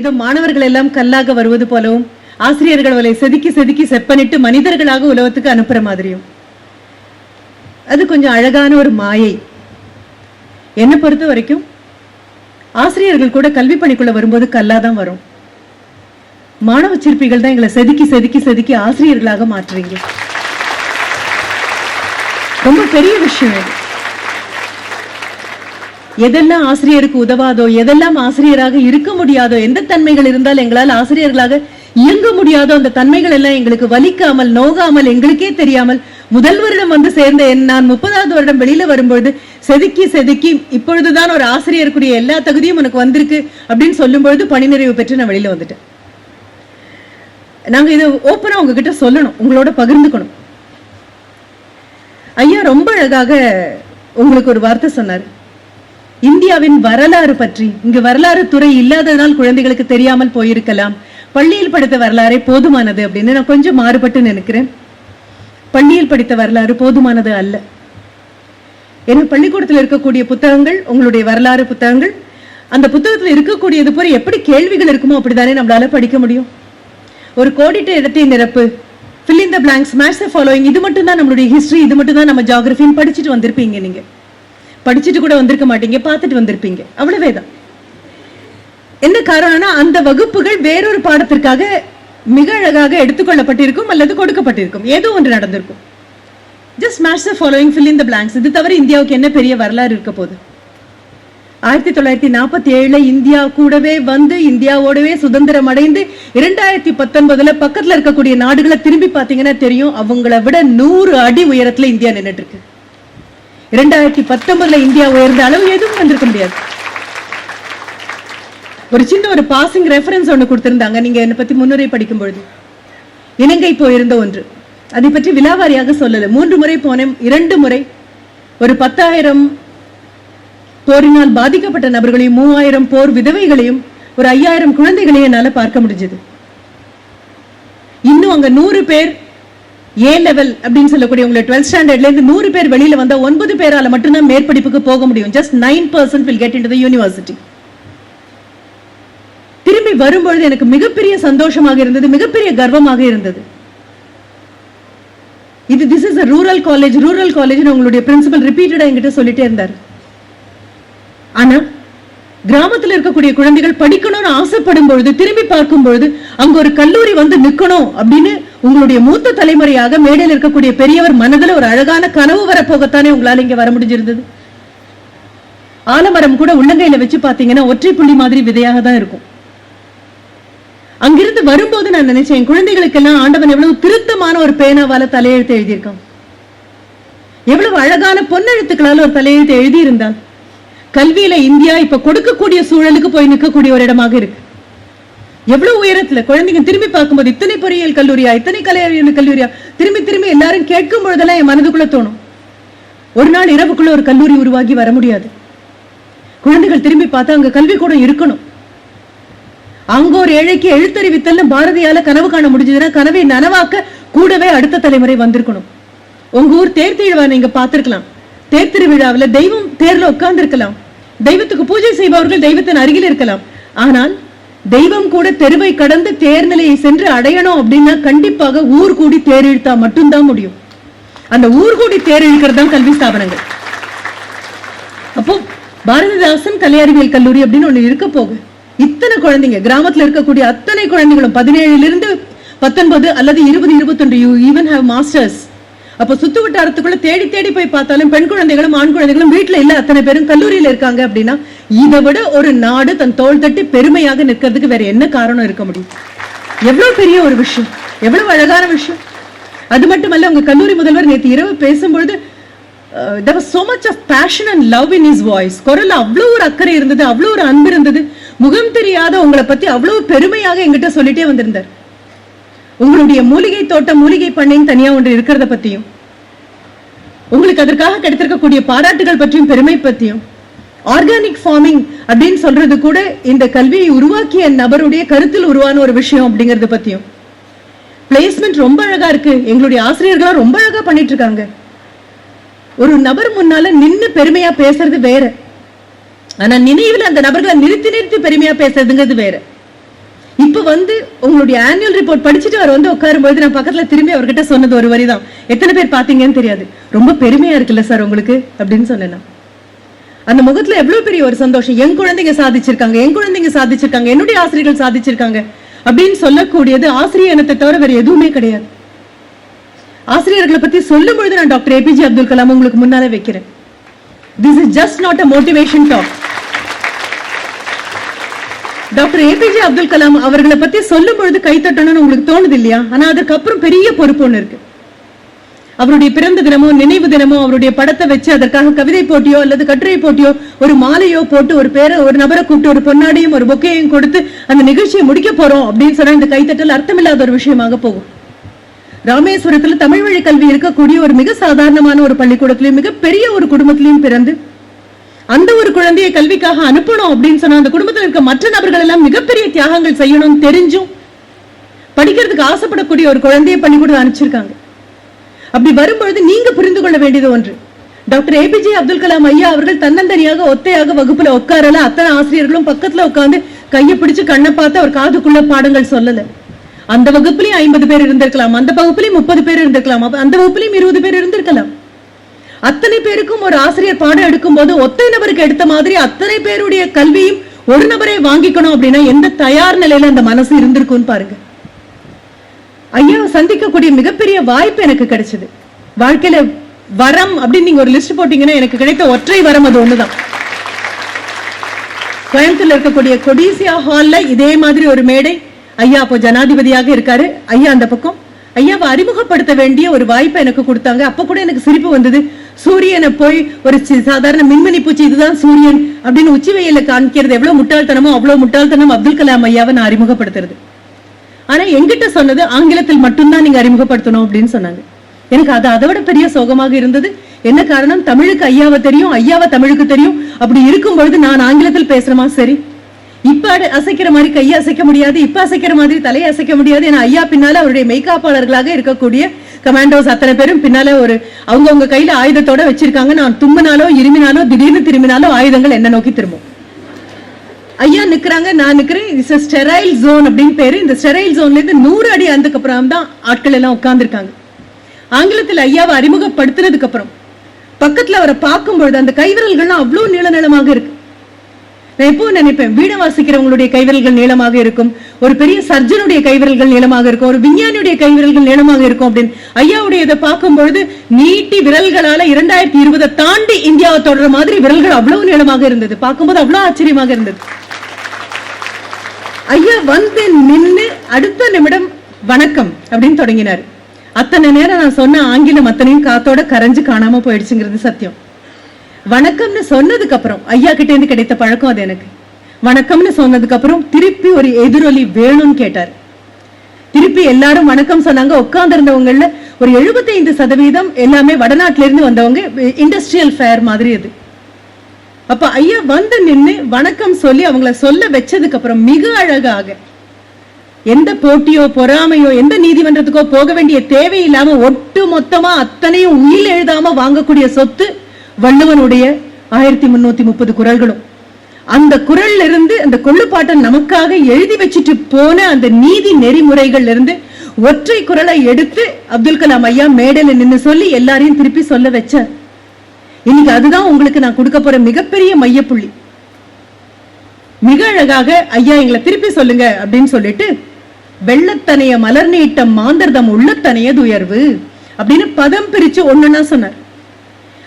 ஏதோ மாணவர்கள் எல்லாம் கல்லாக வருவது போலவும் ஆசிரியர்கள் அவளை செதுக்கி செதுக்கி செப்பனிட்டு மனிதர்களாக உலகத்துக்கு அனுப்புற மாதிரியும். அது கொஞ்சம் அழகான ஒரு மாயை. என்னை பொறுத்த வரைக்கும் ஆசிரியர்கள் கூட கல்வி பணிக்குள்ள வரும்போது கல்லா தான் வரும். மாணவ சிற்பிகள் தான் எங்களை செதுக்கி செதுக்கி செதுக்கி ஆசிரியர்களாக மாற்றுறீங்க ரொம்ப பெரிய விஷயம் இது. எதெல்லாம் ஆசிரியருக்கு உதவாதோ எதெல்லாம் ஆசிரியராக இருக்க முடியாதோ எந்த தன்மைகள் இருந்தால் எங்களால் ஆசிரியர்களாக இயங்க முடியாதோ அந்த தன்மைகள் எல்லாம் எங்களுக்கு வலிக்காமல் நோகாமல் எங்களுக்கே தெரியாமல் முதல் வருடம் வந்து சேர்ந்த என் நான் முப்பதாவது வருடம் வெளியில வரும்பொழுது செதுக்கி செதுக்கி இப்பொழுதுதான் ஒரு ஆசிரியருக்குரிய எல்லா தகுதியும் உனக்கு வந்திருக்கு அப்படின்னு சொல்லும் பொழுது பணி நிறைவு பெற்று நான் வெளியில வந்துட்டேன். நாங்க இதை ஓப்பனா உங்ககிட்ட சொல்லணும் உங்களோட பகிர்ந்துக்கணும். ஐயா ரொம்ப அழகாக உங்களுக்கு ஒரு வார்த்தை சொன்னார். இந்தியாவின் வரலாறு பற்றி. இங்கு வரலாறு துறை இல்லாததால் குழந்தைகளுக்கு தெரியாமல் போயிருக்கலாம். பள்ளியில் படித்த வரலாறே போதுமானது அப்படின்னு நான் கொஞ்சம் மாறுபட்டு நினைக்கிறேன். பள்ளியில் படித்த வரலாறு போதுமானது அல்ல. ஏன்னா பள்ளிக்கூடத்தில் இருக்கக்கூடிய புத்தகங்கள் உங்களுடைய வரலாறு புத்தகங்கள் அந்த புத்தகத்தில் இருக்கக்கூடியது போல எப்படி கேள்விகள் இருக்குமோ அப்படிதானே நம்மளால படிக்க முடியும். ஒரு கோடிட்ட இடத்தை நிரப்பு. Fill in the blanks match இது மட்டும் தான் நம்மளுடைய ஹிஸ்டரி இது மட்டும் தான் நம்ம ஜாகிரபின்னு படிச்சுட்டு வந்திருப்பீங்க நீங்க. படிச்சுட்டு கூட வந்திருக்க மாட்டீங்க பார்த்துட்டு வந்திருப்பீங்க. அவ்வளவே தான் என்ன காரணம்னா அந்த வகுப்புகள் வேறொரு பாடத்திற்காக மிக அழகாக எடுத்துக்கொள்ளப்பட்டிருக்கும் அல்லது கொடுக்கப்பட்டிருக்கும். ஏதோ ஒன்று நடந்திருக்கும். Just match the following fill in the blanks இது தவிர இந்தியாவுக்கு என்ன பெரிய வரலாறு இருக்க போகுது? ஆயிரத்தி தொள்ளாயிரத்தி நாற்பத்தி ஏழில் இந்தியா கூடவே வந்து இந்தியாவோடவே சுதந்திரம் அடைந்து இரண்டாயிரத்தி பத்தொன்பதுல பக்கத்துல இருக்கக்கூடிய நாடுகளை திரும்பி பார்த்தீங்கன்னா தெரியும் அவங்கள விட நூறு அடி உயரத்தில் இந்தியா நின்றுட்டு இருக்கு. இரண்டாயிரத்தி பத்தொன்பதுல இந்தியா உயர்ந்த அளவு எதுவும் வந்திருக்க முடியாது. ஒரு சின்ன ஒரு பாசிங் ரெஃபரன்ஸ் ஒன்று கொடுத்திருந்தாங்க. நீங்க என்னை பத்தி முன்னுரை படிக்கும் பொழுது இலங்கை போயிருந்த ஒன்று. அதை பற்றி விலாவாரியாக சொல்லல. மூன்று முறை போனேன். இரண்டு முறை. ஒரு பத்தாயிரம் போரினால் பாதிக்கப்பட்ட நபர்களையும் மூவாயிரம் போர் விதவைகளையும் ஒரு ஐயாயிரம் குழந்தைகளையும் என்னால் பார்க்க முடிஞ்சது. இன்னும் அங்க நூறு பேர் ஏ லெவல் அப்படின்னு சொல்லக்கூடிய உங்களை டுவெல்த் ஸ்டாண்டர்ட்ல இருந்து நூறு பேர் வெளியில வந்தா ஒன்பது பேரால மட்டும்தான் மேற்படிப்புக்கு போக முடியும். Just nine percent will get into university திரும்பி வரும்பொழுது எனக்கு மிகப்பெரிய சந்தோஷமாக இருந்தது மிகப்பெரிய கர்வமாக இருந்தது. இது this is a rural college rural college உங்களுடைய பிரின்சிபல் ரிப்பீட்டடா என்கிட்ட சொல்லிட்டே இருந்தார். ஆனா கிராமத்துல இருக்கக்கூடிய குழந்தைகள் படிக்கணும்னு ஆசைப்படும் பொழுது திரும்பி பார்க்கும் பொழுது அங்க ஒரு கல்லூரி வந்து நிக்கணும் அப்படின்னு உங்களுடைய மூத்த தலைமுறையாக மேடையில் இருக்கக்கூடிய பெரியவர் மனதில் ஒரு அழகான கனவு வரப்போகத்தானே உங்களால இங்க வர முடிஞ்சிருந்தது? ஆலமரம் கூட உள்ளங்கையில வச்சு பாத்தீங்கன்னா ஒற்றை புள்ளி மாதிரி விதையாக தான் இருக்கும். அங்கிருந்து வரும்போது நான் நினைச்சேன் என் குழந்தைகளுக்கெல்லாம் ஆண்டவன் எவ்வளவு திருத்தமான ஒரு பேனாவால தலையெழுத்து எழுதியிருக்கான். எவ்வளவு அழகான பொன்னெழுத்துக்களால ஒரு தலையெழுத்து எழுதியிருந்தான். கல்வியில இந்தியா இப்ப கொடுக்கக்கூடிய சூழலுக்கு போய் நிற்கக்கூடிய ஒரு இடமாக இருக்கு. எவ்வளவு உயரத்துல? குழந்தைங்க திரும்பி பார்க்கும்போது இத்தனை பொறியியல் கல்லூரியா? இத்தனை கலை கல்லூரியா? திரும்பி திரும்பி எல்லாரும் கேட்கும் பொழுதெல்லாம் என் மனதுக்குள்ள தோணும். ஒரு நாள் இரவுக்குள்ள ஒரு கல்லூரி உருவாகி வர முடியாது. குழந்தைகள் திரும்பி பார்த்தா அங்க கல்வி கூட இருக்கணும். அங்க ஒரு ஏழைக்கு எழுத்தறிவித்தல்னு பாரதியால கனவு காண முடிஞ்சதுன்னா கனவை நனவாக்க கூடவே அடுத்த தலைமுறை வந்திருக்கணும். உங்க ஊர் தேர் திருவிழா நீங்க பார்த்திருக்கலாம். தேர் திருவிழாவில் தெய்வம் தேர்ல உட்கார்ந்து இருக்கலாம் தெய்வத்துக்கு பூஜை செய்பவர்கள் தெய்வத்தின் அருகில் இருக்கலாம். ஆனால் தெய்வம் கூட தெருவை கடந்து தேர் நிலையை சென்று அடையணும் அப்படின்னா கண்டிப்பாக ஊர் கூடி தேர் இழுத்தா மட்டும்தான் முடியும். அந்த ஊர் கூடி தேர் இழுக்கிறது தான் கல்வி ஸ்தாபனங்கள். அப்போ பாரதிதாசன் கலை அறிவியல் கல்லூரி அப்படின்னு ஒண்ணு இருக்க போகு இத்தனை குழந்தைங்க கிராமத்துல இருக்கக்கூடிய அத்தனை குழந்தைகளும் பதினேழுல இருந்து பத்தொன்பது அல்லது இருபது இருபத்தொன்று யூ ஈவன் ஹாவ் மாஸ்டர்ஸ் அப்ப சுத்து வட்டாரத்துக்குள்ள தேடி தேடி போய் பார்த்தாலும் பெண் குழந்தைகளும் ஆண் குழந்தைகளும் வீட்டுல இல்ல அத்தனை பேரும் கல்லூரியில இருக்காங்க அப்படின்னா இதை விட ஒரு நாடு தன் தோல் தட்டி பெருமையாக நிற்கிறதுக்கு வேற என்ன காரணம் இருக்க முடியும்? எவ்வளவு பெரிய ஒரு விஷயம். எவ்வளவு அழகான விஷயம். அது மட்டுமல்ல உங்க கல்லூரி முதல்வர் நேற்று இரவு பேசும்பொழுது there was so much of passion and love in his voice குரல் அவ்வளவு ஒரு அக்கறை இருந்தது அவ்வளவு ஒரு அன்பு இருந்தது. முகம் தெரியாத உங்களை பத்தி அவ்வளவு பெருமையாக எங்கிட்ட சொல்லிட்டே வந்திருந்தார். உங்களுடைய மூலிகை தோட்டம் மூலிகை பண்ணைன்னு தனியா ஒன்று இருக்கிறத பத்தியும் உங்களுக்கு அதற்காக கிடைத்திருக்கக்கூடிய பாராட்டுகள் பற்றியும் பெருமை பத்தியும் ஆர்கானிக் ஃபார்மிங் அப்படின்னு சொல்றது கூட இந்த கல்வியை உருவாக்கிய நபருடைய கருத்தில் உருவான ஒரு விஷயம் அப்படிங்கறத பத்தியும். பிளேஸ்மெண்ட் ரொம்ப அழகா இருக்கு. எங்களுடைய ஆசிரியர்களா ரொம்ப அழகா பண்ணிட்டு இருக்காங்க ஒரு நபர் முன்னால நின்று பெருமையா பேசுறது வேற. ஆனா நினைவில் அந்த நபர்களை நிறுத்தி நிறுத்தி பெருமையா பேசுறதுங்கிறது வேற. இப்போ வந்து உங்களுடைய ஆனுவல் ரிப்போர்ட் படிச்சுட்டு அவர் வந்து உட்காரும்போது நான் பக்கத்தில் திரும்பி அவர்கிட்ட சொன்னது ஒரு வரி தான். எத்தனை பேர் பார்த்தீங்கன்னு தெரியாது. ரொம்ப பெருமையா இருக்குல்ல சார் உங்களுக்கு? அப்படின்னு சொன்னேன் அந்த முகத்தில் எவ்வளவு பெரிய ஒரு சந்தோஷம். என் குழந்தைங்க சாதிச்சிருக்காங்க என் குழந்தைங்க சாதிச்சிருக்காங்க என்னுடைய ஆசிரியர்கள் சாதிச்சிருக்காங்க அப்படின்னு சொல்லக்கூடியது ஆசிரியர் இனத்தை தவிர வேற எதுவுமே கிடையாது. ஆசிரியர்களை பத்தி சொல்லும் பொழுது நான் டாக்டர் ஏபிஜே அப்துல் கலாம் உங்களுக்கு முன்னாலே வைக்கிறேன். This is just not a motivation talk doctor APJ Abdul Kalam அவர்களை பத்தி சொல்லும் பொழுது கைத்தட்டணும்னு உங்களுக்கு தோணுது இல்லையா? ஆனா அதுக்கப்புறம் பெரிய பொறுப்பு ஒண்ணு இருக்கு. அவருடைய பிறந்த தினமோ நினைவு தினமோ அவருடைய படத்தை வச்சு அதற்காக கவிதை போட்டியோ அல்லது கட்டுரை போட்டியோ ஒரு மாலையோ போட்டு ஒரு பேரை ஒரு நபரை கூப்பிட்டு ஒரு பொன்னாடியும் ஒரு பொக்கையும் கொடுத்து அந்த நிகழ்ச்சியை முடிக்க போறோம் அப்படின்னு சொன்னா இந்த கைத்தட்டல் அர்த்தமில்லாத ஒரு விஷயமாக போகும். ராமேஸ்வரத்துல தமிழ் வழி கல்வி இருக்கக்கூடிய ஒரு மிக சாதாரணமான ஒரு பள்ளிக்கூடத்திலையும் மிகப்பெரிய ஒரு குடும்பத்திலையும் பிறந்து அந்த ஒரு குழந்தையை கல்விக்காக அனுப்பணும் அப்படின்னு சொன்னா அந்த குடும்பத்தில் இருக்க மற்ற நபர்கள் எல்லாம் மிகப்பெரிய தியாகங்கள் செய்யணும்னு தெரிஞ்சும் படிக்கிறதுக்கு ஆசைப்படக்கூடிய ஒரு குழந்தையை கூட அனுப்பிச்சிருக்காங்க. அப்படி வரும்பொழுது நீங்க புரிந்து கொள்ள வேண்டியது ஒன்று. டாக்டர் ஏபிஜே அப்துல் கலாம் ஐயா அவர்கள் தன்னந்தனியாக ஒத்தையாக வகுப்புல உட்காரல. அத்தனை ஆசிரியர்களும் பக்கத்துல உட்கார்ந்து கையை பிடிச்சு கண்ணை பார்த்து அவர் காதுக்குள்ள பாடங்கள் சொல்லல. அந்த வகுப்புலயும் ஐம்பது பேர் இருந்திருக்கலாம். அந்த வகுப்புலயும் முப்பது பேர் இருந்திருக்கலாம். அந்த வகுப்புலயும் இருபது பேர் இருந்திருக்கலாம். அத்தனை பேருக்கும் ஒரு ஆசிரியர் பாடம் எடுக்கும் போது ஒத்தை நபருக்கு எடுத்த மாதிரி அத்தனை பேருடைய கல்வியும் ஒரு நபரை வாங்கிக்கணும் அப்படின்னா எந்த தயார் நிலையில அந்த மனசு இருந்திருக்கும்னு பாருங்க. ஐயாவை சந்திக்கக்கூடிய மிகப்பெரிய வாய்ப்பு எனக்கு கிடைச்சது. வாழ்க்கையில வரம் அப்படின்னு நீங்க ஒரு லிஸ்ட் போட்டீங்கன்னா எனக்கு கிடைத்த ஒற்றை வரம் அது ஒண்ணுதான். கோயம்புத்தூர்ல இருக்கக்கூடிய கொடிசியா ஹால்ல இதே மாதிரி ஒரு மேடை. ஐயா அப்போ ஜனாதிபதியாக இருக்காரு. ஐயா அந்த பக்கம். ஐயாவை அறிமுகப்படுத்த வேண்டிய ஒரு வாய்ப்பை எனக்கு கொடுத்தாங்க. அப்ப கூட எனக்கு சிரிப்பு வந்தது. சூரியனை போய் ஒரு சாதாரண மின்மினி பூச்சி இதுதான் சூரியன் அப்படின்னு உச்சி வெயில காண்கிறது எவ்வளவு முட்டாள்தனமோ அவ்வளவு முட்டாள்தனம் அப்துல் கலாம் ஐயாவை நான் அறிமுகப்படுத்துறது. ஆனா எங்கிட்ட சொன்னது ஆங்கிலத்தில் மட்டும்தான் நீங்க அறிமுகப்படுத்தணும் அப்படின்னு சொன்னாங்க. எனக்கு அது அதை விட பெரிய சோகமாக இருந்தது. என்ன காரணம்? தமிழுக்கு ஐயாவை தெரியும் ஐயாவை தமிழுக்கு தெரியும். அப்படி இருக்கும் பொழுது நான் ஆங்கிலத்தில் பேசுறமா? சரி. இப்ப அட- அசைக்கிற மாதிரி கையை அசைக்க முடியாது இப்ப அசைக்கிற மாதிரி தலையை அசைக்க முடியாது ஏன்னா ஐயா பின்னால அவருடைய மெய்காப்பாளர்களாக இருக்கக்கூடிய கமாண்டோஸ் அத்தனை பேரும் பின்னால ஒரு அவங்கவுங்க கையில ஆயுதத்தோட வச்சிருக்காங்க. நான் தும்பினாலோ இருமினாலோ திடீர்னு திரும்பினாலோ ஆயுதங்கள் என்ன நோக்கி திரும்பும். ஐயா நிக்கிறாங்க நான் நிக்கிறேன். இட்ஸ் ஸ்டெரைல் ஜோன் அப்படின்னு பேரு. இந்த ஸ்டெரைல் ஜோன்ல இருந்து நூறு அடி அந்தக்கு அப்புறம் தான் ஆட்கள் எல்லாம் உட்கார்ந்துருக்காங்க. ஆங்கிலத்தில் ஐயாவை அறிமுகப்படுத்துறதுக்கு அப்புறம் பக்கத்துல அவரை பார்க்கும் பொழுது அந்த கைவிரல்கள்லாம் அவ்வளவு நீள நீளமாக இருக்கு. நான் எப்பவும் நினைப்பேன் வீணை வாசிக்கிறவங்களுடைய கைவிரல்கள் நீளமாக இருக்கும் ஒரு பெரிய சர்ஜனுடைய கைவிரல்கள் நீளமாக இருக்கும் ஒரு விஞ்ஞானியுடைய கைவிரல்கள் நீளமாக இருக்கும் அப்படின்னு. ஐயாவுடைய இதை பார்க்கும்பொழுது நீட்டி விரல்களால இரண்டாயிரத்தி இருபதை தாண்டி இந்தியாவை தொடர மாதிரி விரல்கள் அவ்வளவு நீளமாக இருந்தது. பார்க்கும்போது அவ்வளவு ஆச்சரியமாக இருந்தது. ஐயா வந்து நின்று அடுத்த நிமிடம் வணக்கம் அப்படின்னு தொடங்கினார். அத்தனை நேரம் நான் சொன்ன ஆங்கிலம் அத்தனையும் காத்தோட கரைஞ்சு காணாம போயிடுச்சுங்கிறது சத்தியம். வணக்கம்னு சொன்னதுக்கு அப்புறம் ஐயா கிட்ட இருந்து கிடைத்த பழக்கம் அது எனக்கு. வணக்கம்னு சொன்னதுக்கு அப்புறம் திருப்பி ஒரு எதிரொலி வேணும்னு கேட்டார். திருப்பி எல்லாரும் வணக்கம் சொன்னாங்க. உட்கார்ந்து இருந்தவங்கல ஒரு 75% சதவீதம் எல்லாமே வடநாட்டுல இருந்து வந்தவங்க இண்டஸ்ட்ரியல் ஃபேர் மாதிரி அது. அப்ப ஐயா வந்து நின்று வணக்கம் சொல்லி அவங்கள சொல்ல வச்சதுக்கு அப்புறம் மிக அழகாக எந்த போட்டியோ பொறாமையோ எந்த நீதிமன்றத்துக்கோ போக வேண்டிய தேவையில்லாம ஒட்டு மொத்தமா அத்தனையும் உயில் எழுதாம வாங்கக்கூடிய சொத்து வள்ளுவனுடைய ஆயிரத்தி முன்னூத்தி முப்பது குரல்களும். அந்த குரல்ல இருந்து அந்த கொள்ளுப்பாட்டை நமக்காக எழுதி வச்சுட்டு போன அந்த நீதி நெறிமுறைகள்ல இருந்து ஒற்றை குரலை எடுத்து அப்துல் கலாம் ஐயா மேடையில நின்று சொல்லி எல்லாரையும் திருப்பி சொல்ல வச்சார். இன்னைக்கு அதுதான் உங்களுக்கு நான் கொடுக்க போற மிகப்பெரிய மையப்புள்ளி. மிக அழகாக ஐயா எங்களை திருப்பி சொல்லுங்க அப்படின்னு சொல்லிட்டு வெள்ளத்தனைய மலர் நீட்டம் மாந்தர்தம் உள்ளத்தனைய துயர்வு அப்படின்னு பதம் பிரிச்சு ஒண்ணுன்னா சொன்னார்.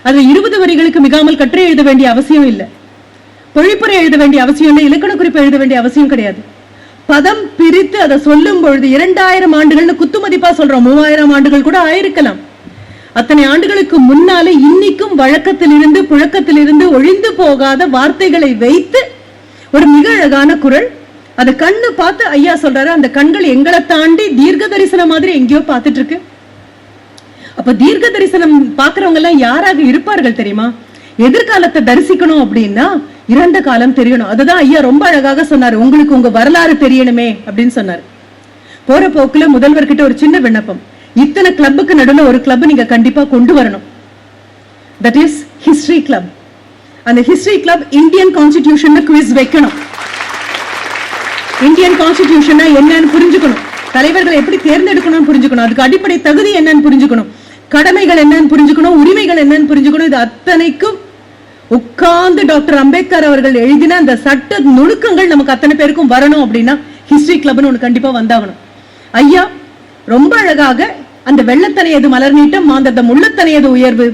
அதுல இருபது வரிகளுக்கு மிகாமல் கட்டுரை எழுத வேண்டிய அவசியம் இல்லை. பொழிப்புரை எழுத வேண்டிய அவசியம் இல்லை இலக்கண குறிப்பு எழுத வேண்டிய அவசியம் கிடையாது. பதம் பிரித்து அதை சொல்லும் பொழுது இரண்டாயிரம் ஆண்டுகள்னு குத்து மதிப்பா சொல்றோம். மூவாயிரம் ஆண்டுகள் கூட ஆயிருக்கலாம். அத்தனை ஆண்டுகளுக்கு முன்னாலே இன்னைக்கும் வழக்கத்திலிருந்து புழக்கத்திலிருந்து ஒழிந்து போகாத வார்த்தைகளை வைத்து ஒரு மிக அழகான குரல். அதை கண்ணு பார்த்து ஐயா சொல்றாரு அந்த கண்கள் எங்களை தாண்டி தீர்க்க தரிசனம் மாதிரி எங்கேயோ பார்த்துட்டு இருக்கு. அப்ப தீர்க்க தரிசனம் பாக்குறவங்க எல்லாம் யாராக இருப்பார்கள் தெரியுமா? எதிர்காலத்தை தரிசிக்கணும் அப்படின்னா இறந்த காலம் தெரியணும். அதுதான் ஐயா ரொம்ப அழகாக சொன்னாரு. உங்களுக்கு உங்க வரலாறு தெரியணுமே அப்படின்னு சொன்னாரு. போற போக்குல முதல்வர்கிட்ட ஒரு சின்ன விண்ணப்பம். இத்தனை கிளப்புக்கு நடுவில் ஒரு கிளப் நீங்க கண்டிப்பா கொண்டு வரணும். தட் இஸ் ஹிஸ்டரி கிளப் அந்த history club Indian constitution quiz வைக்கணும். இந்தியன் கான்ஸ்டிடியூஷன் என்னன்னு புரிஞ்சுக்கணும். தலைவர்களை எப்படி தேர்ந்தெடுக்கணும்னு புரிஞ்சுக்கணும். அதுக்கு அடிப்படை தகுதி என்னன்னு புரிஞ்சுக்கணும். கடமைகள் என்னன்னு புரிஞ்சுக்கணும் உரிமைகள் என்னன்னு புரிஞ்சுக்கணும். இது அத்தனைக்கும் உட்கார்ந்து டாக்டர் அம்பேத்கர் அவர்கள் எழுதின அந்த சட்ட நுணுக்கங்கள் நமக்கு அத்தனை பேருக்கும் வரணும் அப்படின்னா ஹிஸ்டரி கிளப்னு ஒன்று கண்டிப்பா வந்தாகணும். ஐயா ரொம்ப அழகாக அந்த வெள்ளத்தனையது மலர் நீட்டம் மாந்ததம் உள்ளத்தனையது உயர்வு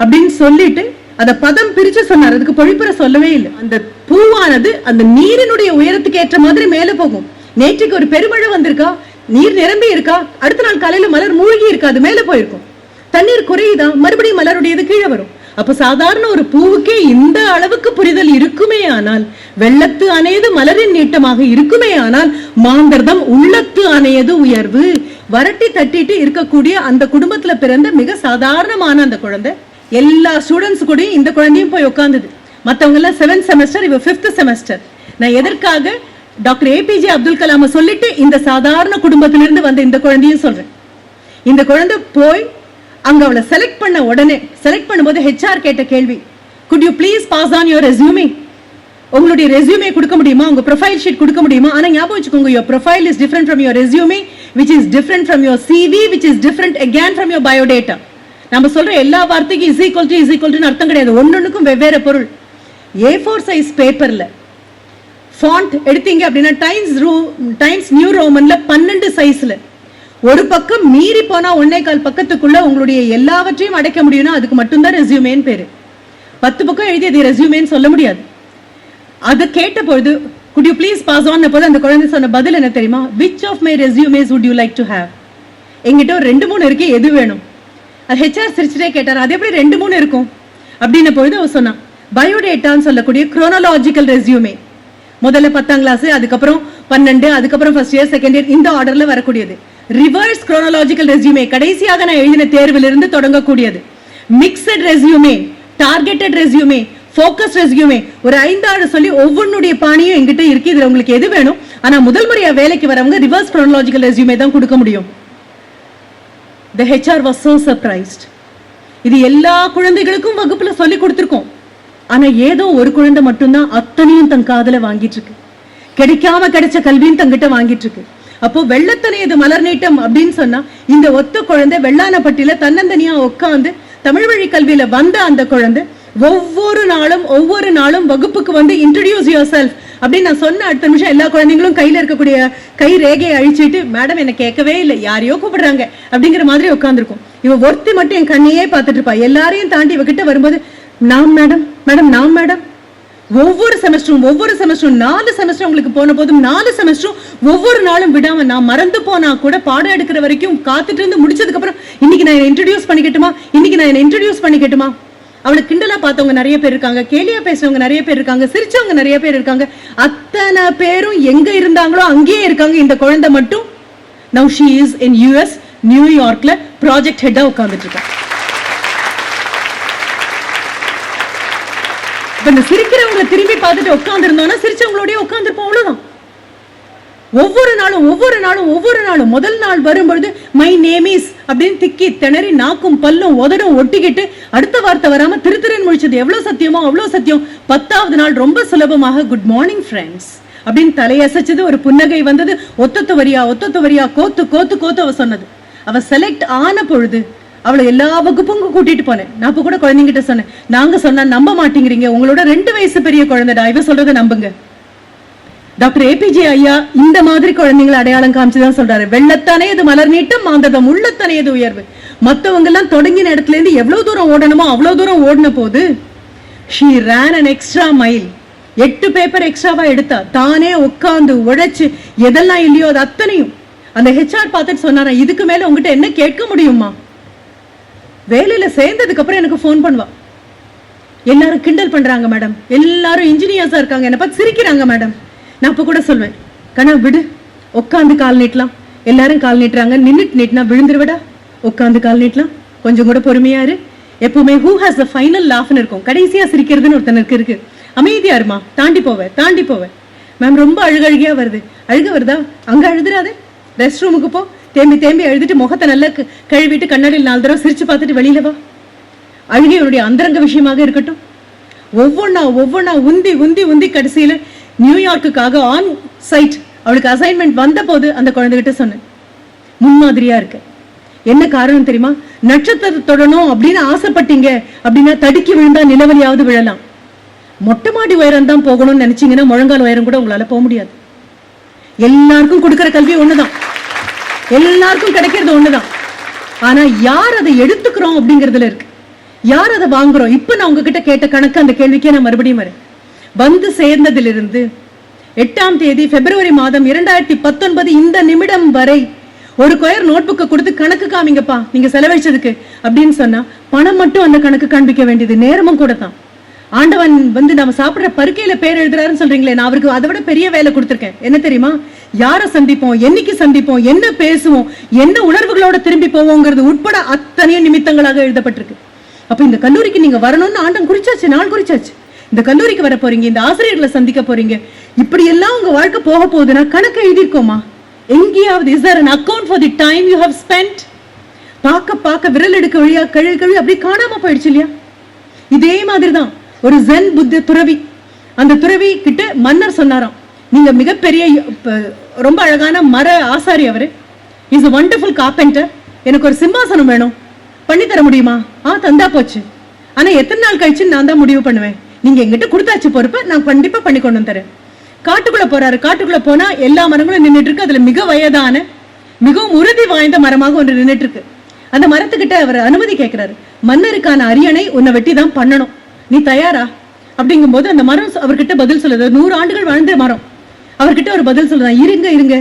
அப்படின்னு சொல்லிட்டு அத பதம் பிரிச்சு சொன்னார். அதுக்கு பொழிப்புற சொல்லவே இல்லை. அந்த பூவானது அந்த நீரினுடைய உயரத்துக்கு ஏற்ற மாதிரி மேல போகும். நேற்றுக்கு ஒரு பெருமழை வந்திருக்கா? நீர் நிரம்பி இருக்கா? அடுத்த நாள் காலையில மலர் மூழ்கி இருக்கா? அது மேல போயிருக்கும். தண்ணீர் குறையுதா? மறுபடியும் மலருடையது கீழே வரும். அப்ப சாதாரண ஒரு பூவுக்கே இந்த அளவுக்கு புரிதல் இருக்குமே ஆனால் வெள்ளத்து அணையது மலரின் நீட்டமாக இருக்குமே ஆனால் மாந்தர்தம் உள்ளத்து அணையது உயர்வு. வரட்டி தட்டிட்டு இருக்கக்கூடிய அந்த குடும்பத்துல பிறந்த மிக சாதாரணமான அந்த குழந்தை எல்லா ஸ்டூடெண்ட்ஸ் கூடயும் இந்த குழந்தையும் போய் உட்காந்துது மத்தவங்க எல்லாம் செவன்த் செமஸ்டர் இவ ஃபிஃப்த் செமஸ்டர் நான் எதற்காக டாக்டர் ஏபிஜே அப்துல் கலாம சொல்லிட்டு இந்த சாதாரண குடும்பத்திலிருந்து வந்த இந்த குழந்தையும் சொல்றேன். இந்த குழந்தை போய் அங்க அவளை செலக்ட் பண்ண உடனே செலக்ட் பண்ணும்போது ஹெச்ஆர் கேட்ட கேள்வி could you please pass on your resume உங்களுடைய ரெஸ்யூமே கொடுக்க முடியுமா? உங்க ப்ரொஃபைல் ஷீட் கொடுக்க முடியுமா? ஆனா ஞாபகம் வச்சுக்கோங்க your profile is different from your resume which is different from your CV which is different again from your biodata நம்ம சொல்ற எல்லா வார்த்தைக்கும் is equal to is equal to அர்த்தம் கிடையாது. ஒன்னொன்னுக்கும் வெவ்வேறு பொருள். ஏ ஃபோர் சைஸ் பேப்பர்ல ஃபாண்ட் எடுத்தீங்க அப்படின்னா டைம்ஸ் ரூ டைம்ஸ் நியூ ரோமன்ல பன்னெண்டு சைஸ்ல ஒரு பக்கம் மீறி போனா ஒன்னே கால் பக்கத்துக்குள்ள உங்களுடைய எல்லாவற்றையும் அடைக்க முடியும்னா அதுக்கு மட்டும்தான் ரெஸ்யூமேன்னு பேரு. பத்து பக்கம் எழுதி அது ரெஸ்யூமேன்னு சொல்ல முடியாது. அதை கேட்ட பொழுது could you please pass on போது அந்த குழந்தை சொன்ன பதில் என்ன தெரியுமா? Which of my resumes would you like to have எங்கிட்ட ஒரு ரெண்டு மூணு இருக்கு எது வேணும்? அது ஹெச்ஆர் சிரிச்சிட்டே கேட்டார் அது எப்படி ரெண்டு மூணு இருக்கும்? அப்படின்ன பொழுது அவர் சொன்னான் பயோடேட்டான்னு சொல்லக்கூடிய குரோனலாஜிக்கல் ரெஸ்யூமே முதல்ல பத்தாம் கிளாஸ் அதுக்கப்புறம் பன்னெண்டு அதுக்கப்புறம் ஃபர்ஸ்ட் இயர் செகண்ட் இயர் இந்த ஆர்டர்ல வரக்கூடியது. ரிவர்ஸ் குரோனாலஜிக்கல் ரெஸ்யூமே கடைசியாக நான் எழுதின தேர்விலிருந்து தொடங்கக்கூடியது. Mixed resume targeted resume focus resume ஒரு ஐந்தாறு சொல்லி ஒவ்வொன்றுடைய பாணியும் எங்கிட்ட இருக்கு. இதுல உங்களுக்கு எது வேணும்? ஆனா முதல் முறையா வேலைக்கு வரவங்க ரிவர்ஸ் குரோனாலஜிக்கல் ரெஸ்யூமே தான் கொடுக்க முடியும். The HR was so surprised இது எல்லா குழந்தைகளுக்கும் வகுப்புல சொல்லி கொடுத்துருக்கோம். ஆனா ஏதோ ஒரு குழந்தை மட்டும்தான் அத்தனையும் தன் காதல வாங்கிட்டு இருக்கு. கிடைக்காம கிடைச்ச கல்வியும் தங்கிட்ட வாங்கிட்டு இருக்கு. அப்போ வெள்ளத்தனையது மலர் நீட்டம் அப்படின்னு சொன்னா இந்த ஒத்த குழந்தை வெள்ளானப்பட்டியில தன்னந்தனியா உட்காந்து தமிழ் வழி கல்வியில வந்த அந்த குழந்தை ஒவ்வொரு நாளும் ஒவ்வொரு நாளும் வகுப்புக்கு வந்து இன்ட்ரடியூஸ் யுவர் செல்ஃப் அப்படின்னு நான் சொன்ன அடுத்த நிமிஷம் எல்லா குழந்தைங்களும் கையில இருக்கக்கூடிய கை ரேகையை அழிச்சிட்டு மேடம் என்ன கேட்கவே இல்லை யாரையோ கூப்பிடுறாங்க அப்படிங்கிற மாதிரி உட்காந்துருக்கும் இவ ஒருத்தி மட்டும் என் கண்ணையே பார்த்துட்டு இருப்பா. எல்லாரையும் தாண்டி இவகிட்ட வரும்போது நாம் மேடம் மேடம் நாம் மேடம் ஒவ்வொரு செமஸ்டரும் ஒவ்வொரு செமஸ்டரும் நாலு செமஸ்டர் உங்களுக்கு போன போதும் நாலு செமஸ்டரும் ஒவ்வொரு நாளும் விடாம நான் மறந்து போனா கூட பாடம் எடுக்கிற வரைக்கும் காத்துட்டு இருந்து முடிச்சதுக்கு அப்புறம் இன்னைக்கு நான் இன்ட்ரடியூஸ் பண்ணிக்கட்டுமா? இன்னைக்கு நான் இன்ட்ரடியூஸ் பண்ணிக்கட்டுமா? அவளை கிண்டலா பார்த்தவங்க நிறைய பேர் இருக்காங்க கேலியா பேசுறவங்க நிறைய பேர் இருக்காங்க சிரிச்சவங்க நிறைய பேர் இருக்காங்க. அத்தனை பேரும் எங்க இருந்தாங்களோ அங்கேயே இருக்காங்க இந்த குழந்தை மட்டும். Now she is in US நியூயார்க்ல project ஹெட்டா உட்காந்துட்டு இருக்கா. இப்ப இந்த சிரிக்கிறவங்க திரும்பி பார்த்துட்டு உட்கார்ந்துருந்தோம்னா சிரிச்சவங்களோடய உட்காந்துருப்போம் அவ்வளவுதான். ஒவ்வொரு நாளும் ஒவ்வொரு நாளும் ஒவ்வொரு நாளும் முதல் நாள் வரும்பொழுது மை நேம் இஸ் அப்படின்னு திக்கி திணறி நாக்கும் பல்லும் உதடும் ஒட்டிக்கிட்டு அடுத்த வார்த்தை வராம திருத்திறன் முழிச்சது. எவ்வளவு சத்தியமோ அவ்வளவு சத்தியம். பத்தாவது நாள் ரொம்ப சுலபமாக குட் மார்னிங் ஃப்ரெண்ட்ஸ் அப்படின்னு தலையசைச்சது. ஒரு புன்னகை வந்தது. ஒத்தத்து வரியா ஒத்தத்து வரியா கோத்து கோத்து கோத்து அவ சொன்னது. அவ செலக்ட் ஆன பொழுது அவளை எல்லா வகுப்புக்கும் கூட்டிட்டு போனேன். நான் அப்ப கூட குழந்தைங்கிட்ட சொன்னேன். நாங்க சொன்னா நம்ப மாட்டேங்கிறீங்க. உங்களோட ரெண்டு வயசு பெரிய குழந்தைடா. இவ சொல்றத நம்புங்க. டாக்டர் ஏபிஜே ஐயா இந்த மாதிரி குழந்தைங்களை அடையாளம் காமிச்சுதான் சொல்றாரு. வெள்ளத்தானே இது மலர் நீட்டம் மாந்ததம் உள்ளத்தானே இது உயர்வு. மத்தவங்க எல்லாம் தொடங்கின இடத்துல இருந்து எவ்வளவு தூரம் ஓடணுமோ அவ்வளவு தூரம் ஓடின போது she ran an extra mile எட்டு பேப்பர் எக்ஸ்ட்ராவா எடுத்தா தானே உட்காந்து உழைச்சு எதெல்லாம் இல்லையோ அது அத்தனையும். அந்த ஹெச்ஆர் பார்த்துட்டு சொன்னாரா இதுக்கு மேல உங்ககிட்ட என்ன கேட்க முடியுமா? வேலையில் சேர்ந்ததுக்கு அப்புறம் எனக்கு ஃபோன் பண்ணுவாள் எல்லாரும் கிண்டல் பண்ணுறாங்க மேடம் எல்லாரும் இன்ஜினியர்ஸாக இருக்காங்க. என்ன பார்த்து சிரிக்கிறாங்க மேடம் நான் அப்போ கூட சொல்வேன் கண்ணா விடு. உட்காந்து கால் நீட்டலாம். எல்லாரும் கால் நீட்டுறாங்க. நின்றுட்டு நீட்டினா விழுந்துருவடா. உட்காந்து கால் நீட்டலாம். கொஞ்சம் கூட பொறுமையா இரு. எப்பவுமே ஹூ ஹாஸ் த ஃபைனல் லாஃப்னு இருக்கும். கடைசியா சிரிக்கிறதுன்னு ஒருத்தனுக்கு இருக்கு அமைதியா இருமா? தாண்டி போவேன் தாண்டி போவேன். மேம் ரொம்ப அழுகழுகியா வருது. அழுக வருதா? அங்க அழுதுறாதே. ரெஸ்ட் ரூமுக்கு போ. தேம்பி தேம்பி எழுதிட்டு முகத்தை நல்லா கழுவிட்டு கண்ணாடியில் நாலு தடவை சிரிச்சு பார்த்துட்டு வெளியில வா. அழுகை உன்னுடைய அந்தரங்க விஷயமாக இருக்கட்டும். ஒவ்வொன்றா ஒவ்வொன்றா உந்தி உந்தி உந்தி கடைசியில நியூயார்க்குக்காக ஆன் சைட் அவளுக்கு அசைன்மெண்ட் வந்த போது அந்த குழந்தைகிட்ட சொன்னேன். முன்மாதிரியா இருக்கு. என்ன காரணம் தெரியுமா? நட்சத்திரத்தை தொடணும் அப்படின்னு ஆசைப்பட்டீங்க அப்படின்னா தடுக்கி விழுந்தா நிலவலியாவது விழலாம். மொட்டை மாடி உயரம் தான் போகணும்னு நினைச்சீங்கன்னா முழங்கால் உயரம் கூட உங்களால போக முடியாது. எல்லாருக்கும் கொடுக்கிற கல்வி ஒண்ணுதான். எல்லாருக்கும் கிடைக்கிறது ஒண்ணுதான். ஆனா யார் அதை எடுத்துக்கிறோம் அப்படிங்கறதுல இருக்கு. யார் அதை வாங்குறோம்? இப்ப நான் உங்ககிட்ட கேட்ட கணக்கு அந்த கேள்விக்கே நான் மறுபடியும் வரேன். வந்து சேர்ந்ததிலிருந்து எட்டாம் தேதி பிப்ரவரி மாதம் இரண்டாயிரத்தி பத்தொன்பது இந்த நிமிடம் வரை ஒரு கொயர் நோட்புக்கை கொடுத்து கணக்கு காமிங்கப்பா. நீங்க செலவழிச்சதுக்கு அப்படின்னு சொன்னா பணம் மட்டும் அந்த கணக்கு காண்பிக்க வேண்டியது. நேரமும் கூட தான். ஆண்டவன் வந்து நம்ம சாப்பிடுற பருக்கையில பேர் எழுதுறாருன்னு சொல்றீங்களே நான் அவருக்கு அதை விட பெரிய வேலை கொடுத்துருக்கேன். என்ன தெரியுமா? யாரை சந்திப்போம்? என்னைக்கு சந்திப்போம்? என்ன பேசுவோம்? என்ன உணர்வுகளோட திரும்பி போவோங்கிறது உட்பட அத்தனையும் நிமித்தங்களாக எழுதப்பட்டிருக்கு. அப்ப இந்த கல்லூரிக்கு நீங்க வரணும்னு ஆண்டம் குறிச்சாச்சு நாள் குறிச்சாச்சு. இந்த கல்லூரிக்கு வர போறீங்க இந்த ஆசிரியர்களை சந்திக்க போறீங்க. இப்படி எல்லாம் உங்க வாழ்க்கை போக போகுதுன்னா கணக்கு எழுதிருக்கோமா? எங்கேயாவது is there an account for the time you have spend பார்க்க பார்க்க விரல் எடுக்க வழியா கழுவி கழுவி அப்படி காணாம போயிடுச்சு இல்லையா? இதே மாதிரிதான். ஒரு ஜென் புத்த துறவி. அந்த துறவி கிட்ட மன்னர் சொன்னாராம் நீங்க மிகப்பெரிய ரொம்ப அழகான மர ஆசாரி அவரு. இஸ் a வண்டர்ஃபுல் கார்பெண்டர் எனக்கு ஒரு சிம்மாசனம் வேணும். பண்ணி தர முடியுமா? ஆ தந்தா போச்சு. ஆனா எத்தனை நாள் கழிச்சு நான் தான் முடிவு பண்ணுவேன். நீங்க எங்கிட்ட கொடுத்தாச்சு பொறுப்பை நான் கண்டிப்பா பண்ணி கொண்டு வந்து காட்டுக்குள்ள போறாரு. காட்டுக்குள்ள போனா எல்லா மரங்களும் நின்னுட்டு இருக்கு அதுல மிக வயதான மிகவும் உறுதி வாய்ந்த மரமாக ஒன்று நின்னுட்டு இருக்கு அந்த மரத்துக்கிட்ட அவர் அனுமதி கேட்கிறாரு மன்னருக்கான அரியணை உன்னை வெட்டி தான் பண்ணணும். நீ தயாரா? அப்படிங்கும்போது அந்த மரம் அவர்கிட்ட பதில் சொல்லுது. நூறு ஆண்டுகள் வாழ்ந்த மரம். அவர்கிட்ட ஒரு பதில் சொல்கிறான் இருங்க இருங்க.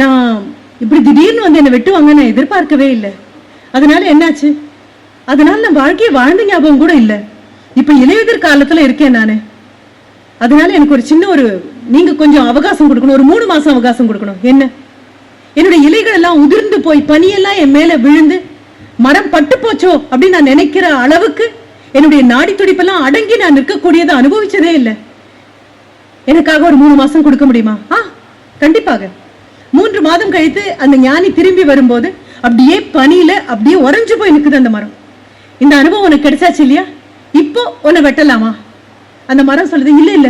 நான் இப்படி திடீர்னு வந்து என்னை வெட்டுவாங்க நான் எதிர்பார்க்கவே இல்லை. அதனால என்னாச்சு? அதனால நான் வாழ்க்கையை வாழ்ந்த ஞாபகம் கூட இல்லை. இப்போ இலையுதிர் காலத்தில் இருக்கேன் நான். அதனால எனக்கு ஒரு சின்ன ஒரு நீங்கள் கொஞ்சம் அவகாசம் கொடுக்கணும். ஒரு மூணு மாதம் அவகாசம் கொடுக்கணும். என்ன? என்னுடைய இலைகள் எல்லாம் உதிர்ந்து போய் பனியெல்லாம் என் மேலே விழுந்து மரம் பட்டு போச்சோ அப்படின்னு நான் நினைக்கிற அளவுக்கு என்னுடைய நாடி துடிப்பெல்லாம் அடங்கி நான் நிற்கக்கூடியதை அனுபவிச்சதே இல்லை. எனக்காக ஒரு மூணு மாசம் கொடுக்க முடியுமா? ஆ கண்டிப்பாக. மூன்று மாதம் கழித்து அந்த ஞானி திரும்பி வரும்போது அப்படியே பனியில அப்படியே உறைஞ்சு போய் நிக்குது அந்த மரம். இந்த அனுபவம் உனக்கு கிடைச்சாச்சு இல்லையா? இப்போ உன்னை வெட்டலாமா? அந்த மரம் சொல்லுது இல்லை இல்ல.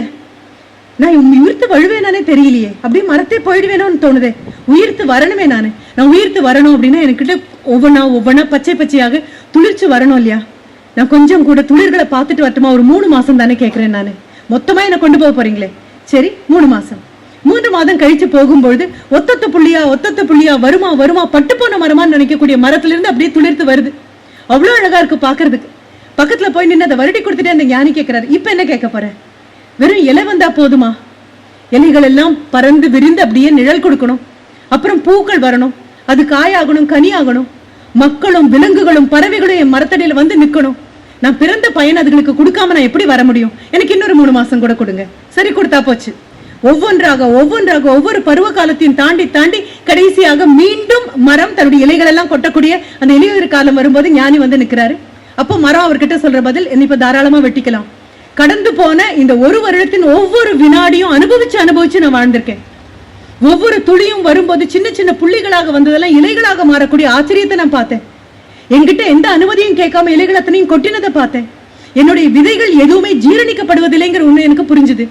நான் உன் உயிர்த்து வழுவேனானே தெரியலையே. அப்படியே மரத்தே போயிடுவேனோன்னு தோணுதே. உயிர்த்து வரணுமே நானு. நான் உயிர்த்து வரணும் அப்படின்னா எனக்கிட்ட ஒவ்வொன்றா ஒவ்வொன்றா பச்சை பச்சையாக துளிர்ச்சி வரணும் இல்லையா? நான் கொஞ்சம் கூட துளிர்களை பார்த்துட்டு வரட்டுமா? ஒரு மூணு மாசம் தானே கேட்குறேன் நானு. மொத்தமா என்னை கொண்டு போக போறீங்களே. சரி மூணு மாசம். மூன்று மாதம் கழிச்சு போகும்பொழுது ஒத்தொத்த புள்ளியா ஒத்தொத்த புள்ளியா வருமா வருமா பட்டு போன மரமான்னு நினைக்கக்கூடிய மரத்துல இருந்து அப்படியே துளிர்த்து வருது. அவ்வளவு அழகா இருக்கு பாக்குறதுக்கு. பக்கத்துல போய் நின்று அதை வருடி கொடுத்துட்டு அந்த ஞானி கேட்கிறாரு இப்ப என்ன கேட்க போற? வெறும் இலை வந்தா போதுமா? இலைகள் எல்லாம் பறந்து விரிந்து அப்படியே நிழல் கொடுக்கணும். அப்புறம் பூக்கள் வரணும். அது காயாகணும் கனியாகணும். மக்களும் விலங்குகளும் பறவைகளும் என் மரத்தடியில வந்து நிக்கணும். நான் பிறந்த பையன் அதுகளுக்கு கொடுக்காம நான் எப்படி வர முடியும்? எனக்கு இன்னொரு மூணு மாசம் கூட கொடுங்க. சரி கொடுத்தா போச்சு. ஒவ்வொன்றாக ஒவ்வொன்றாக ஒவ்வொரு பருவ காலத்தையும் தாண்டி தாண்டி கடைசியாக மீண்டும் மரம் தன்னுடைய இலைகள் எல்லாம் கொட்டக்கூடிய அந்த இலையுதிர் காலம் வரும்போது ஞானி வந்து நிக்கிறாரு. அப்போ மரம் அவர்கிட்ட சொல்ற பதில் என்ன இப்ப தாராளமா வெட்டிக்கலாம். கடந்து போன இந்த ஒரு வருடத்தின் ஒவ்வொரு வினாடியும் அனுபவிச்சு அனுபவிச்சு நான் வாழ்ந்திருக்கேன். ஒவ்வொரு துளியும் வரும்போது சின்ன சின்ன புள்ளிகளாக வந்ததெல்லாம் இலைகளாக மாறக்கூடிய ஆச்சரியத்தை நான் பார்த்தேன். என்கிட்ட எந்த அனுமதியும் கேட்காம இலைகள் அத்தனையும் கொட்டினதை பார்த்தேன். என்னுடைய விதைகள் எதுவுமே ஜீரணிக்கப்படுவதில்லைங்கிற ஒண்ணு எனக்கு புரிஞ்சுது.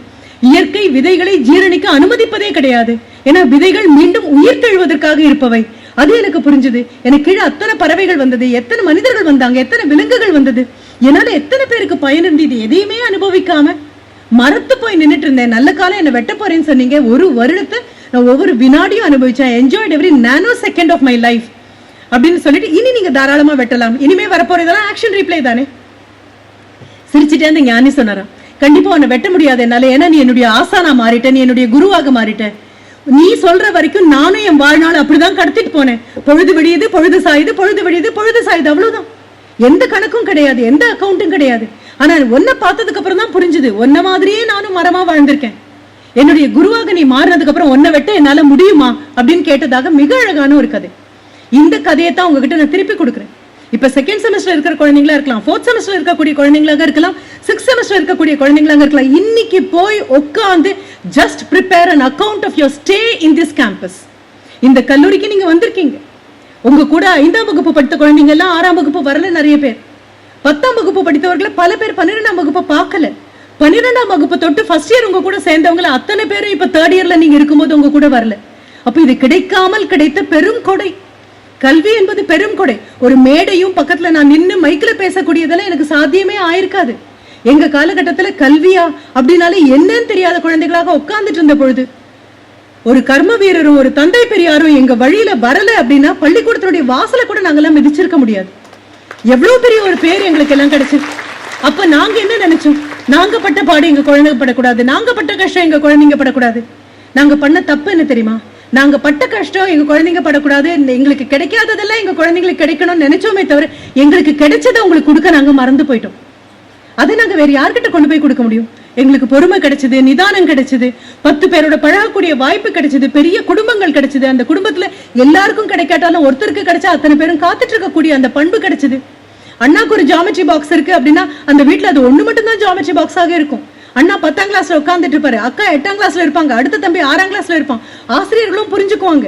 இயற்கை விதைகளை ஜீரணிக்க அனுமதிப்பதே கிடையாது. ஏன்னா விதைகள் மீண்டும் உயிர் தெழுவதற்காக இருப்பவை. அது எனக்கு புரிஞ்சுது. எனக்கு கீழே அத்தனை பறவைகள் வந்தது எத்தனை மனிதர்கள் வந்தாங்க எத்தனை விலங்குகள் வந்தது. என்னால எத்தனை பேருக்கு பயன் இருந்தது எதையுமே அனுபவிக்காம மரத்து போய் நின்னுட்டு இருந்தேன் நல்ல காலம் என்ன வெட்ட போறேன்னு சொன்னீங்க. ஒரு வருடத்தை நான் ஒவ்வொரு வினாடியும் அனுபவிச்சேன். Enjoyed every nanosecond of my life அப்படின்னு சொல்லிட்டு இனி நீங்க தாராளமா வெட்டலாம். இனிமே வரப்போறதெல்லாம் ஆக்ஷன் ரீப்ளை தானே? சிரிச்சுட்டே அந்த ஞானி சொன்னாராம். கண்டிப்பா உன்னை வெட்ட முடியாது என்னால. ஏன்னா நீ என்னுடைய ஆசானா மாறிட்ட நீ என்னுடைய குருவாக மாறிட்ட. நீ சொல்ற வரைக்கும் நானும் என் வாழ்நாள் அப்படிதான் கடத்திட்டு போனேன். பொழுது விடியுது பொழுது சாயுது பொழுது விடியுது பொழுது சாயுது. அவ்வளவுதான். எந்த கணக்கும் கிடையாது. எந்த அக்கவுண்ட்டும் கிடையாது. ஆனா ஒன்ன பார்த்ததுக்கு அப்புறம் தான் புரிஞ்சுது. ஒன்ன மாதிரியே நானும் மரமா வாழ்ந்திருக்கேன். என்னுடைய குருவாக நீ மாறினதுக்கு அப்புறம் ஒன்ன வெட்ட என்னால முடியுமா அப்படின்னு கேட்டதாக மிக அழகான ஒரு கதை. இந்த கதையை தான் உங்ககிட்ட நான் திருப்பி கொடுக்குறேன். இப்ப செகண்ட் செமஸ்டர் இருக்கிற குழந்தைங்களா இருக்கலாம் ஃபோர்த் செமஸ்டர் இருக்கக்கூடிய குழந்தைங்களாக இருக்கலாம் சிக்ஸ் செமஸ்டர் இருக்கக்கூடிய குழந்தைங்களாக இருக்கலாம். இன்னைக்கு போய் உட்காந்து just prepare an account of your stay in this campus இந்த கல்லூரிக்கு நீங்க வந்திருக்கீங்க. உங்க கூட ஐந்தாம் வகுப்பு படித்த குழந்தைங்க எல்லாம் ஆறாம் வகுப்பு வரல நிறைய பேர். பத்தாம் வகுப்பு படித்தவர்களை பல பேர் பன்னிரெண்டாம் வகுப்பு பார்க்கல. பன்னிரெண்டாம் வகுப்பு தொட்டு ஃபர்ஸ்ட் இயர் உங்க கூட சேர்ந்தவங்கள அத்தனை பேரும் இப்போ தேர்ட் இயர்ல நீங்க இருக்கும்போது உங்க கூட வரல. அப்போ இது கிடைக்காமல் கிடைத்த பெரும் கொடை. கல்வி என்பது பெரும் கொடை. ஒரு மேடையும் பக்கத்துல நான் நின்னு மைக்ல பேசக்கூடியதெல்லாம் எனக்கு சாத்தியமே ஆயிருக்காது. எங்க காலகட்டத்துல கல்வியா அப்படின்னாலே என்னன்னு தெரியாத குழந்தைகளாக உட்கார்ந்துட்டு இருந்த பொழுது ஒரு கர்ம வீரரும் ஒரு தந்தை பெரியாரும் எங்க வழியில வரல அப்படின்னா பள்ளிக்கூடத்தினுடைய வாசலை கூட நாங்கெல்லாம் மிதிச்சிருக்க முடியாது. எவ்வளவு பெரிய ஒரு பேர் எங்களுக்கு எல்லாம் கிடைச்சு. அப்ப நாங்க என்ன நினைச்சோம்? நாங்க பட்ட பாடு எங்க குழந்தைங்க படக்கூடாது. நாங்க பட்ட கஷ்டம் எங்க குழந்தைங்க படக்கூடாது. நாங்க பண்ண தப்பு என்ன தெரியுமா? நாங்க பட்ட கஷ்டம் எங்க குழந்தைங்க படக்கூடாது எங்களுக்கு கிடைக்காததெல்லாம் எங்க குழந்தைங்களுக்கு கிடைக்கணும்னு நினைச்சோமே தவிர எங்களுக்கு கிடைச்சதை உங்களுக்கு கொடுக்க நாங்க மறந்து போயிட்டோம். அதை நாங்க வேற யார்கிட்ட கொண்டு போய் கொடுக்க முடியும்? எங்களுக்கு பொறுமை கிடைச்சது நிதானம் கிடைச்சது பத்து பேரோட பழகக்கூடிய வாய்ப்பு கிடைச்சது பெரிய குடும்பங்கள் கிடைச்சது. அந்த குடும்பத்துல எல்லாருக்கும் கிடைக்காட்டாலும் ஒருத்தருக்கு கிடைச்சா அத்தனை பேரும் காத்துட்டு இருக்கக்கூடிய அந்த பண்பு கிடைச்சது. அண்ணாக்கு ஒரு ஜாமெட்ரி பாக்ஸ் இருக்கு அப்படின்னா அந்த வீட்டில் அது ஒண்ணு மட்டும் தான் ஜாமெட்ரி பாக்ஸாக இருக்கும். அண்ணா பத்தாம் கிளாஸ்ல உட்காந்துட்டு இருப்பாரு அக்கா எட்டாம் கிளாஸ்ல இருப்பாங்க. அடுத்த தம்பி ஆறாம் கிளாஸ்ல இருப்பான். ஆசிரியர்களும் புரிஞ்சுக்குவாங்க.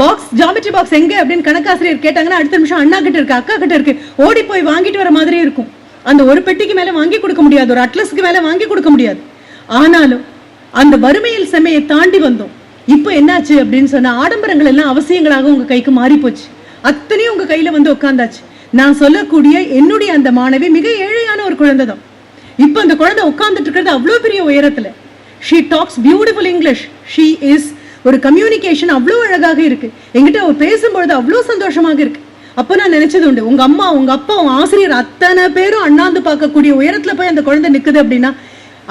பாக்ஸ் ஜாமெட்ரி பாக்ஸ் எங்க அப்படின்னு கணக்காசிரியர் கேட்டாங்கன்னா அடுத்த நிமிஷம் அண்ணா கிட்ட இருக்கு அக்கா கிட்ட இருக்கு. ஓடி போய் வாங்கிட்டு வர மாதிரி இருக்கும். அந்த ஒரு பெட்டிக்கு மேல வாங்கி கொடுக்க முடியாது. ஒரு அட்லஸ்க்கு மேல வாங்கி கொடுக்க முடியாது. ஆனாலும் அந்த வறுமையில் செம்மையை தாண்டி வந்தோம். இப்போ என்னாச்சு அப்படின்னு சொன்னா ஆடம்பரங்கள் எல்லாம் அவசியங்களாக உங்க கைக்கு மாறி போச்சு அத்தனையும் உங்க கையில வந்து உட்கார்ந்தாச்சு. நான் சொல்லக்கூடிய என்னுடைய அந்த மாணவி மிக ஏழையான ஒரு குழந்தை தான் இப்போ அந்த குழந்தை உட்கார்ந்துட்டு இருக்கிறது அவ்வளோ பெரிய உயரத்துல. She talks beautiful English she is ஒரு கம்யூனிகேஷன் அவ்வளோ அழகாக இருக்கு. என்கிட்ட அவர் பேசும்பொழுது அவ்வளோ சந்தோஷமாக இருக்கு. அப்போ நான் நினைச்சது உண்டு உங்க அம்மா உங்க அப்பா உங்க ஆசிரியர் அத்தனை பேரும் அண்ணாந்து பார்க்கக்கூடிய உயரத்துல போய் அந்த குழந்தை நிக்குது அப்படின்னா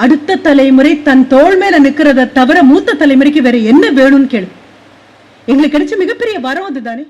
அடுத்த தலைமுறை தன் தோள் மேல நிக்கிறத தவிர மூத்த தலைமுறைக்கு வேற என்ன வேணும்னு கேளு. எங்களுக்கு கிடைச்ச மிகப்பெரிய வரம் அதுதானே?